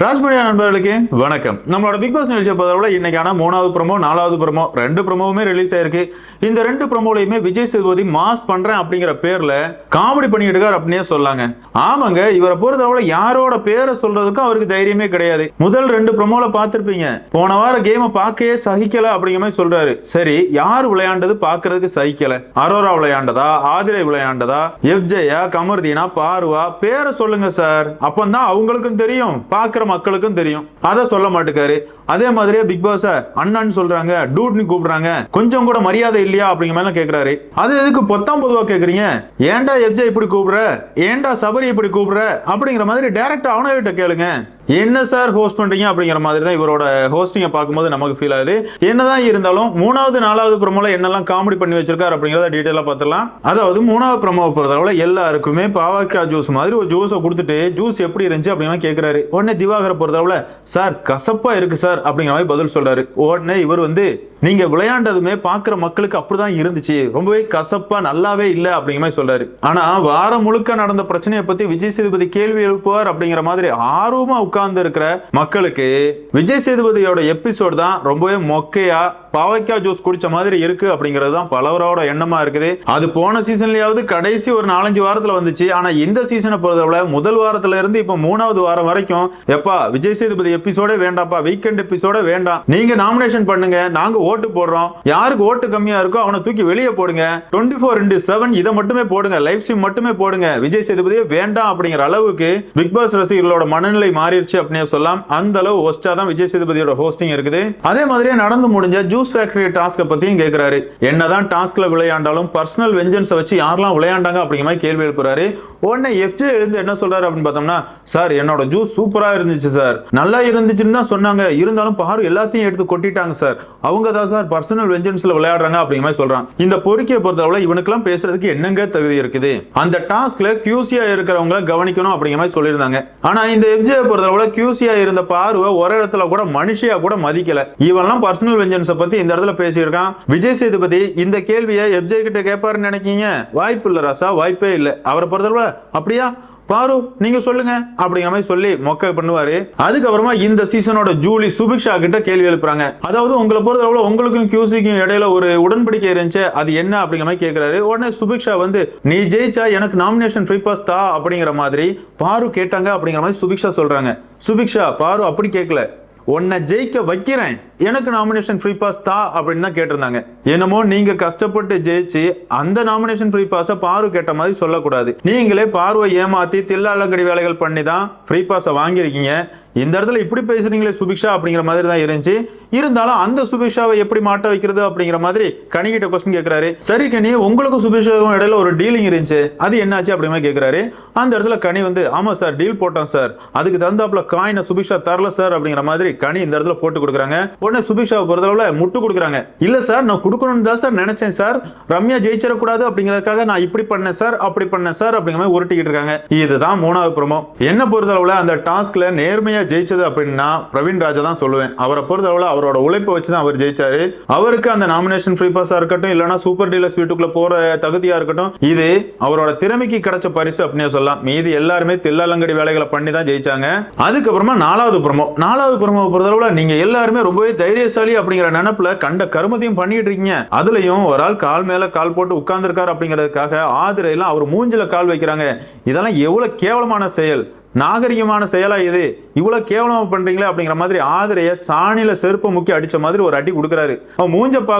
ராஜ்மணியா நண்பர்களுக்கு வணக்கம். நம்மளோட பிக் பாஸ் நிகழ்ச்சியை பொறுத்தவரை இன்னைக்கான மூணாவது ப்ரமோ நாலாவது ப்ரமோ ரெண்டு ப்ரோமோவுமே ரிலீஸ் ஆயிருக்கு. இந்த ரெண்டு ப்ரமோலையுமே விஜய் சேதுபதி மாஸ் பண்றேன் அப்படிங்கிற பேர்ல காமெடி பண்ணிட்டு இருக்காரு அப்படின்னே சொல்லாங்க. ஆமாங்க இவரை பொறுத்தவரை யாரோட பேரை சொல்றதுக்கும் அவருக்கு தைரியமே கிடையாது. முதல் ரெண்டு ப்ரமோல பார்த்திருப்பீங்க. போன வாரம் கேமை பார்க்கவே சகிக்கல அப்படிங்கிற மாதிரி சொல்றாரு. சரி யார் விளையாண்டது பார்க்கறதுக்கு சகிக்கல? அரோரா விளையாண்டதா? ஆதிரை விளையாண்டதா? எஃப்ஜேயா கமர்தீனா? பார்வா? பேரை சொல்லுங்க சார். அப்பந்தான் அவங்களுக்கும் தெரியும். பார்க்குற மக்களுக்கும் தெரியும். அதை சொல்ல மாட்டேக்காரு. அதே மாதிரியே பிக் பாஸ் அண்ணான்னு சொல்றாங்க டூட்னு கூப்பிடுறாங்க. கொஞ்சம் கூட மரியாதை இல்லையா அப்படிங்கிற மாதிரி கேட்கிறாரு அது எதுக்கு பொத்தாம் பொதுவா கேக்குறீங்க? ஏன்டா எஃப்ஜே இப்படி கூப்பிடுற? ஏன்டா சபரி இப்படி கூப்பிடுற? அப்படிங்கிற மாதிரி டைரக்டா அவனகிட்ட கேளுங்க. என்ன சார் ஹோஸ்ட் பண்றீங்க அப்படிங்கிற மாதிரி தான் இவரோட ஹோஸ்டிங்கை பார்க்கும்போது நமக்கு ஃபீல் ஆகுது. என்னதான் இருந்தாலும் மூணாவது நாலாவது ப்ரோமோல என்னெல்லாம் காமெடி பண்ணி வச்சிருக்காரு அப்படிங்கிறத டீட்டெயிலாக பார்த்துலாம் அதாவது மூணாவது ப்ரமோவை பொறுத்தளவில் எல்லாருக்குமே பாவக்காய் ஜூஸ் மாதிரி ஒரு ஜூஸை கொடுத்துட்டு ஜூஸ் எப்படி இருந்துச்சு அப்படிங்கிற கேட்குறாரு உடனே திவாகரை பொறுத்தளவில் சார் கசப்பாக இருக்கு சார் அப்படிங்கிற மாதிரி பதில் சொல்றாரு. உடனே இவர் வந்து நீங்க விளையாண்டதுமே பார்க்குற மக்களுக்கு அப்படிதான் இருந்துச்சு. ரொம்பவே கசப்பா நல்லாவே இல்லை அப்படிங்கிற மாதிரி சொல்றாரு. ஆனா வாரம் முழுக்க நடந்த பிரச்சனையை பத்தி விஜய் சேதுபதி கேள்வி எழுப்புவார் அப்படிங்கிற மாதிரி ஆர்வமா உட்கார்ந்து இருக்கிற மக்களுக்கு விஜய் சேதுபதியோட எபிசோட் தான் ரொம்பவே மொக்கையா பாவைக்காய் ஜூஸ் குடிச்ச மாதிரி இருக்கு அப்படிங்கிறது தான் பலவரோட எண்ணமா இருக்குது. அது போன சீசன்லயாவது கடைசி ஒரு நாலஞ்சு வாரத்துல வந்துச்சு. ஆனா இந்த சீசனை பொறுத்தவரை முதல் வாரத்துல இருந்து இப்ப மூணாவது வாரம் வரைக்கும் எப்பா விஜய் சேதுபதி எபிசோடே வேண்டாம்ப்பா வீக்கெண்ட் எபிசோட வேண்டாம். நீங்க நாமினேஷன் பண்ணுங்க. நாங்க ஓட்டு போடுறோம். யாருக்கு ஓட்டு கம்மியா இருக்கோ அவனை தூக்கி வெளியே போடுங்க. டுவெண்ட்டி ஃபோர் இன்டு செவன் இதை மட்டுமே போடுங்க. லைவ் ஸ்ட்ரீம் மட்டுமே போடுங்க. விஜய் சேதுபதியே வேண்டாம் அப்படிங்கிற அளவுக்கு பிக் பாஸ் ரசிகர்களோட மனநிலை மாறிடுச்சு அப்படின்னு சொல்லலாம். அந்த அளவு ஹோஸ்டா தான் விஜய் சேதுபதியோட ஹோஸ்டிங் இருக்குது. அதே மாதிரியே நடந்து முடிஞ்ச ஜூஸ் ஃபேக்டரி டாஸ்க்கை பற்றியும் கேட்குறாரு என்னதான் டாஸ்க்ல விளையாண்டாலும் பர்சனல் வெஞ்சன்ஸை வச்சு யாரெல்லாம் விளையாண்டாங்க அப்படிங்கிற மாதிரி கேள்வி எழுப்புறாரு. உடனே எஃப்ஜே எழுந்து என்ன சொல்றாரு அப்படின்னு பார்த்தோம்னா சார் என்னோட ஜூஸ் சூப்பரா இருந்துச்சு சார். நல்லா இருந்துச்சுன்னு தான் சொன்னாங்க. இருந்தாலும் பாரு எல்லாத்தையும் எடுத்து கொட்டிட்டாங்க சார். அவங்க தான் சார் பர்சனல் வெஞ்சன்ஸ்ல விளையாடுறாங்க அப்படிங்கிற மாதிரி சொல்றாங்க இந்த பொறுக்கியை பொறுத்தவரை இவனுக்கெல்லாம் பேசுறதுக்கு என்னங்க தகுதி இருக்குது? அந்த டாஸ்க்ல கியூசியா இருக்கிறவங்கள கவனிக்கணும் அப்படிங்கிற மாதிரி சொல்லியிருந்தாங்க. ஆனா இந்த எஃப்ஜே பொறுத்தளவுல கியூசியா இருந்த பார்வை ஒரு இடத்துல கூட மனுஷியா கூட மதிக்கல. இவெல்லாம் பர்சனல் வெஞ்சன்ஸை பத்தி இந்த இடத்துல பேசியிருக்கான். விஜய் சேதுபதி இந்த கேள்வியை எஃப்ஜே கிட்ட கேட்பாருன்னு நினைக்கீங்க? வாய்ப்பு இல்லை ராசா வாய்ப்பே இல்லை. அவரை பொறுத்தவரை அப்படியா? பாரு நீங்க சொல்லுங்க அப்படிங்கிற மாதிரி சொல்லி மொக்க பண்ணுவாரு. அதுக்கப்புறமா இந்த சீசனோட ஜூலி சுபிக்ஷா கிட்ட கேள்வி எழுப்புறாங்க. அதாவது உங்களை பொறுத்தளவுல உங்களுக்கும் கியூசிக்கும் இடையில ஒரு உடன்படிக்கை இருந்துச்சு. அது என்ன அப்படிங்கிற மாதிரி கேட்கிறாரு உடனே சுபிக்ஷா வந்து நீ ஜெயிச்சா எனக்கு நாமினேஷன் ஃப்ரீ பாஸ் தா அப்படிங்கிற மாதிரி பாரு கேட்டாங்க அப்படிங்கிற மாதிரி சுபிக்ஷா சொல்றாங்க. சுபிக்ஷா பாரு அப்படி கேட்கல உன்னை ஜெயிக்க வைக்கிறேன். எனக்கு நாமினேஷன் ஃப்ரீ பாஸ் தா அப்படின்னு தான் கேட்டிருந்தாங்க. என்னமோ நீங்க கஷ்டப்பட்டு ஜெயிச்சு அந்த நாமினேஷன் ஃப்ரீ பாஸை பாரு கேட்ட மாதிரி சொல்லக்கூடாது. நீங்களே பார்வை ஏமாத்தி தில்லாலங்கடி வேலைகள் பண்ணி தான் ஃப்ரீ பாஸை வாங்கியிருக்கீங்க. இந்த இடத்துல இப்படி பேசுறீங்களே சுபிக்ஷா அப்படிங்கிற மாதிரி தான் இருந்துச்சு. இருந்தாலும் அந்த சுபிக்ஷாவை எப்படி மாட்ட வைக்கிறது அப்படிங்கிற மாதிரி கணிகிட்ட கொஸ்டின் கேட்கிறாரு சரி கனி உங்களுக்கும் சுபிக்ஷாவும் இடையில ஒரு டீலிங் இருந்துச்சு. அது என்னாச்சு அப்படிங்கிற கேட்கிறாரு அந்த இடத்துல கனி வந்து ஆமா சார் டீல் போட்டோம் சார். அதுக்கு தகுந்தாப்புல காயினை சுபிக்ஷா தரல சார் அப்படிங்கிற மாதிரி கனி இந்த இடத்துல போட்டு கொடுக்குறாங்க. உடனே சுபிக்ஷாவை பொறுத்தளவுல முட்டு கொடுக்குறாங்க. இல்ல சார் நான் கொடுக்கணும்னு தான் சார் நினைச்சேன் சார். ரம்யா ஜெயிச்சிடக்கூடாது அப்படிங்கிறதுக்காக நான் இப்படி பண்ணேன் சார் அப்படி பண்ணேன் சார் அப்படிங்கிற மாதிரி உருட்டிக்கிட்டு இருக்காங்க. இதுதான் மூணாவது ப்ரோமோ என்ன பொறுத்தளவுல அந்த டாஸ்க்ல நேர்மையா ஜெயிச்சது அப்படின்னா பிரவீன் ராஜா தான் சொல்லுவேன். அவரை பொறுத்தளவுல அவரோட உழைப்பை வச்சு தான் அவர் ஜெயிச்சாரு. அவருக்கு அந்த நாமினேஷன் ஃப்ரீ பாஸா இருக்கட்டும் இல்லைனா சூப்பர் டீலக்ஸ் வீட்டுக்குள்ள போற தகுதியா இருக்கட்டும் இது அவரோட திறமைக்கு கிடைச்ச பரிசு அப்படின்னு சொல்லலாம். மீதி எல்லாருமே தில்லாலங்கடி வேலைகளை பண்ணி தான் ஜெயிச்சாங்க. அதுக்கப்புறமா நாலாவது ப்ரோமோ நாலாவது ப்ரோமோ பொறுத்தளவுல நீங்க எல்லாருமே ரொம்பவே தைரியசாலி அப்படிங்கிற நினப்புல கண்ட கருமத்தையும் பண்ணிட்டு இருக்கீங்க. அதுலயும் ஒரு ஆள் கால் மேல கால் போட்டு உட்கார்ந்துருக்காரு அப்படிங்கிறதுக்காக ஆதிரையெல்லாம் அவர் மூஞ்சில கால் வைக்கிறாங்க. இதெல்லாம் எவ்வளவு கேவலமான செயல். நாகரிகமான செயலா இது. இவ்வளவு கேவலமா பண்றீங்களே அப்படிங்கிற மாதிரி ஆதிரைய சாணியில செருப்பு முக்கி அடிச்ச மாதிரி ஒரு அடி கொடுக்குறாரு. அவன் மூஞ்ச பார்க்க